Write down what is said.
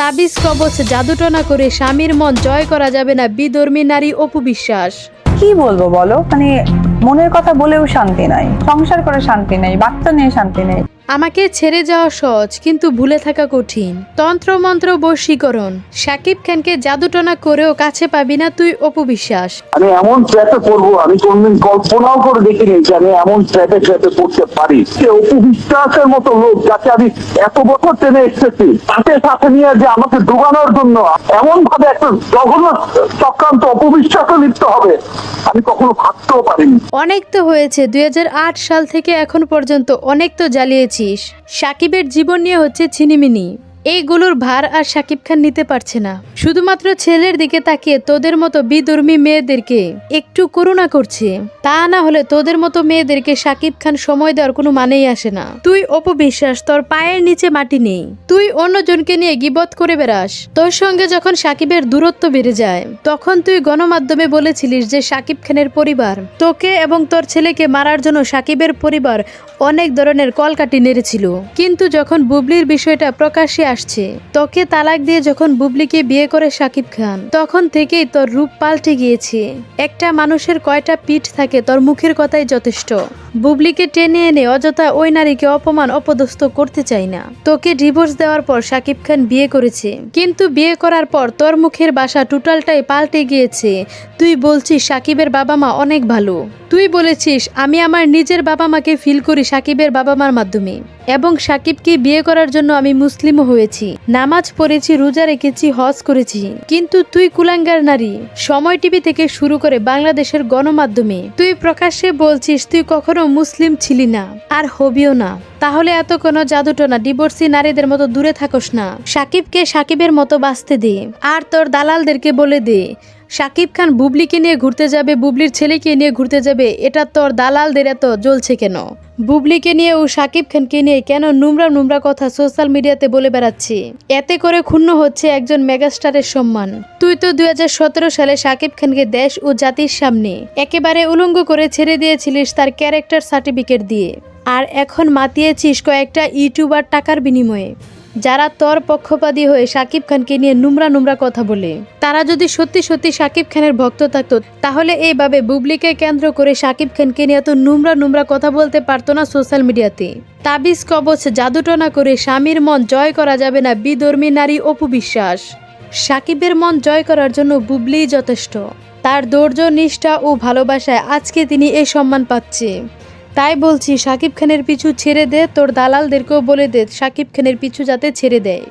তাবিজ কবচ জাদুটনা করে স্বামীর মন জয় করা যাবে না বিধর্মী নারী অপু বিশ্বাস। কি বলব বলো? মানে মনের কথা বলেও শান্তি নাই। সংসার করে শান্তি নেই, বাচ্চা নিয়ে শান্তি নেই। আমাকে ছেড়ে যাওয়া সহজ কিন্তু ভুলে থাকা কঠিন। তন্ত্রমন্ত্র বশীকরণ। সাকিব খানকে জাদুটনা করেও কাছে পাবি না তুই অপু বিশ্বাস। আমি এমন ট্র্যাপে পড়ব আমি কোনদিন কল্পনাও করে দেখিনি যে আমি এমন ট্র্যাপে ট্র্যাপে পড়তে পারি। সে অপু বিশ্বাসের মতো লোক যাকে আমি এত বছর টেনে এসেছি তাকে সাথে নিয়ে যে আমাকে ডুবানোর জন্য এমন ভাবে একটা জঘন্য চক্রান্ত অপবিশ্বাসও লিপ্ত হবে আমি কখনো ভাবতেও পারিনি। অনেক তো হয়েছে দুই হাজার আট সাল থেকে এখন পর্যন্ত অনেক তো জ্বালিয়েছিস সাকিবের জীবন নিয়ে হচ্ছে ছিনিমিনি। এইগুলোর ভার আর সাকিব খান নিতে পারছে না। শুধুমাত্র ছেলের দিকে তাকিয়ে তোদের মতো বিধর্মী মেয়েদেরকে একটু করুণা করছে। তা না হলে তোদের মতো মেয়েদেরকে সাকিব খান সময় দেওয়ার কোনো মানেই আসে না। তুই অপবিশ্বাস তোর পায়ের নিচে মাটি নেই। তুই অন্যজনকে নিয়ে গিবত করে বেড়াস। তোর সঙ্গে যখন সাকিবের দূরত্ব বেড়ে যায়, তখন তুই গণমাধ্যমে বলেছিলিস যে সাকিব খানের পরিবার, তোকে এবং তোর ছেলেকে মারার জন্য সাকিবের পরিবার অনেক ধরনের কলকাটি নেড়েছিল। কিন্তু যখন বুবলির বিষয়টা প্রকাশ্যে আসছে। তোকে তালাক দিয়ে যখন বুবলিকে বিয়ে করে সাকিব খান, তখন থেকেই তোর রূপ পাল্টে গিয়েছে। একটা মানুষের কয়টা পিঠ থাকে তোর মুখের কথাই যথেষ্ট। বুবলিকে টেনে এনে অযথা ওই নারীকে অপমান, অপদস্থ করতে চাই না। তোকে ডিভোর্স দেওয়ার পর সাকিব খান বিয়ে করেছে। কিন্তু বিয়ে করার পর তোর মুখের বাসা টোটালটাই পাল্টে গিয়েছে। তুই বলছিস সাকিবের বাবা মা অনেক ভালো। তুই বলেছিস, আমি আমার নিজের বাবা মাকে ফিল করি সাকিবের বাবা মার মাধ্যমে। এবং সাকিবকে বিয়ে করার জন্য আমি মুসলিমও হয়েছি। নামাজ পড়েছি, রোজা রেখেছি, হজ করেছি। কিন্তু তুই কুলাঙ্গার নারী। সময় টিভি থেকে শুরু করে বাংলাদেশের গণমাধ্যমে। তুই প্রকাশ্যে বলছিস, তুই কখনো মুসলিম ছিলি না, আর হবিও না। তাহলে এত কোনো জাদুটনা ডিভোর্সি নারীদের মতো দূরে থাকোস না। সাকিবকে সাকিবের মতো বাঁচতে দে, আর তোর দালালদেরকে বলে দে সাকিব খান বুবলিকে নিয়ে ঘুরতে যাবে, বুবলির ছেলেকে নিয়ে ঘুরতে যাবে, এটা তোর দালালদের এত জ্বলছে কেন? বুবলিকে নিয়ে ও সাকিব খানকে নিয়ে কেন নোংরা নোংরা কথা সোশ্যাল মিডিয়াতে বলে বেড়াচ্ছে? এতে করে ক্ষুণ্ণ হচ্ছে একজন মেগাস্টারের সম্মান। তুই তো দু হাজার সতেরো সালে সাকিব খানকে দেশ ও জাতির সামনে একেবারে উলঙ্গ করে ছেড়ে দিয়েছিলিস তার ক্যারেক্টার সার্টিফিকেট দিয়ে। আর এখন মাতিয়েছিস কয়েকটা ইউটিউবার টাকার বিনিময়ে। যারা তর পক্ষপাতী হয়ে সাকিব খানকে নিয়ে নোংরা নোংরা কথা বলে। তারা যদি সত্যি সত্যি সাকিব খানের ভক্ত থাকত, তাহলে এইভাবে বুবলিকে কেন্দ্র করে সাকিব খানকে নিয়ে এত নুমরা নোংরা কথা বলতে পারতো না সোশ্যাল মিডিয়াতে। তাবিজ, কবচ, জাদুটনা করে স্বামীর মন জয় করা যাবে না বিধর্মী নারী অপু বিশ্বাস। সাকিবের মন জয় করার জন্য বুবলিই যথেষ্ট। তার ধৈর্য, নিষ্ঠা ও ভালোবাসায় আজকে তিনি এই সম্মান পাচ্ছে। তাই বলছি, সাকিব খানের পিছু ছেড়ে দে, তোর দালালদেরকেও বলে দে, সাকিব খানের পিছু যাতে ছেড়ে দেয়।